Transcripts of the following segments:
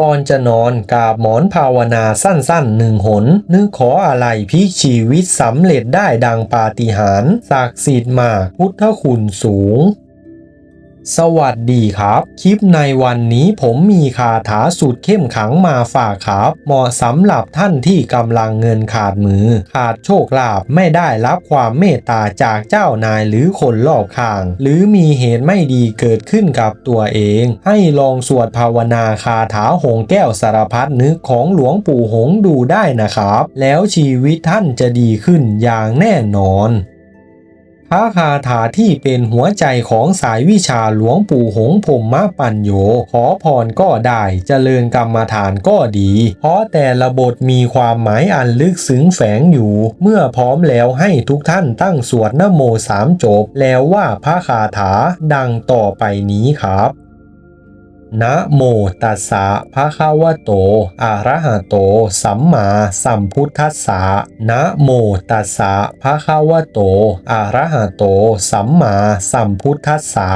ก่อนจะนอนกราบหมอนภาวนาสั้นๆหนึ่งหน นึกขออะไรพิชีวิตสำเร็จได้ดังปาฏิหาริย์ศักดิ์สิทธิ์มากพุทธคุณสูง สวัสดีครับ คลิปในวันนี้ผมมีคาถาสุดเข้มขังมาฝากครับ เหมาะสำหรับท่านที่กำลังเงินขาดมือ ขาดโชคลาภไม่ได้รับความเมตตาจากเจ้านายหรือคนรอบข้าง หรือมีเหตุไม่ดีเกิดขึ้นกับตัวเอง ให้ลองสวดภาวนาคาถาหงแก้วสารพัดนึกของหลวงปู่หงดูได้นะครับ แล้วชีวิตท่านจะดีขึ้นอย่างแน่นอน พระคาถาที่เป็นหัวใจของสายวิชาหลวงปู่หงพมมะปัญโย ขอพรก็ได้เจริญกรรมฐานก็ดี เพราะแต่ละบทมีความหมายอันลึกซึ้งแฝงอยู่ เมื่อพร้อมแล้วให้ทุกท่านตั้งสวดนโมสามจบ แล้วว่าพระคาถาดังต่อไปนี้ครับ นะโมตัสสะภะคะวะโต อะระหะโต สัมมาสัมพุทธัสสะนะโมตัสสะภะคะวะโต อะระหะโต สัมมาสัมพุทธัสสะ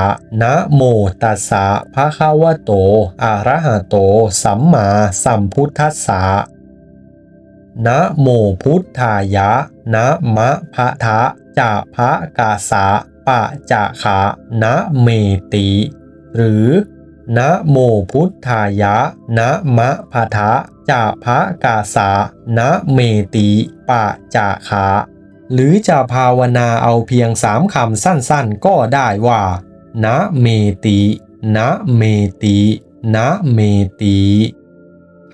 นะโมตัสสะภะคะวะโต อะระหะโต สัมมาสัมพุทธัสสะนะโมพุทธายะ นะมะพะทะจะพะกาสะปะจะขะนะเมติ หรือ นะโมพุทธายะ นะมะพะทะจะพะกาสานะเมติปะจาขา หรือจะภาวนาเอาเพียงสามคำสั้นๆ ก็ได้ว่า นะเมติ นะเมติ นะเมติ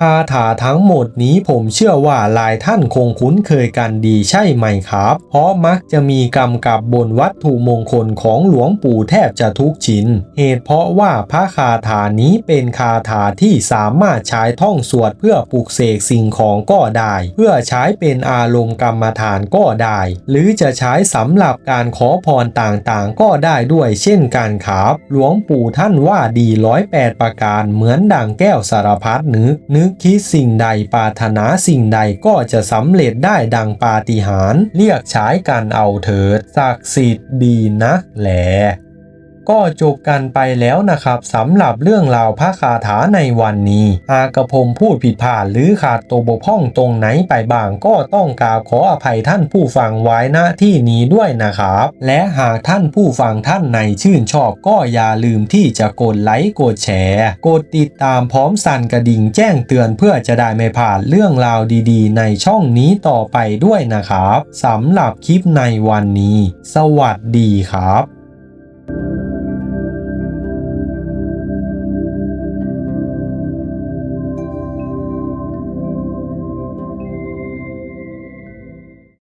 คาถาทั้งหมดนี้ผมเชื่อว่าหลายท่านคงคุ้นเคยกันดีใช่ไหมครับ เพราะมักจะมีกำกับบนวัตถุมงคลของหลวงปู่แทบจะทุกชิ้น เหตุเพราะว่าพระคาถานี้เป็นคาถาที่สามารถใช้ท่องสวดเพื่อปลุกเสกสิ่งของก็ได้ เพื่อใช้เป็นอารมณ์กรรมฐานก็ได้ หรือจะใช้สำหรับการขอพรต่างๆ ก็ได้ด้วยเช่นกันครับ หลวงปู่ท่านว่าดีร้อยแปดประการเหมือนดังแก้วสารพัดนึกนึกคิดสิ่งใดปรารถนาสิ่งใดก็จะสำเร็จได้ดังปาฏิหาริย์เรียกใช้กันเอาเถิดศักดิ์สิทธิ์ดีนักแหล ก็จบกันไปแล้วนะครับสำหรับเรื่องราวพระคาถาในวันนี้หากกระผมพูดผิดพลาดหรือขาดตัวบกพร่องตรงไหนไปบ้างก็ต้องกราบขออภัยท่านผู้ฟังไว้ณที่นี้ด้วยนะครับ และหากท่านผู้ฟังท่านในชื่นชอบก็อย่าลืมที่จะกดไลค์กดแชร์ กดติดตามพร้อมสั่นกระดิ่งแจ้งเตือนเพื่อจะได้ไม่พลาดเรื่องราวดีๆ ในช่องนี้ต่อไปด้วยนะครับสำหรับคลิปในวันนี้ สวัสดีครับ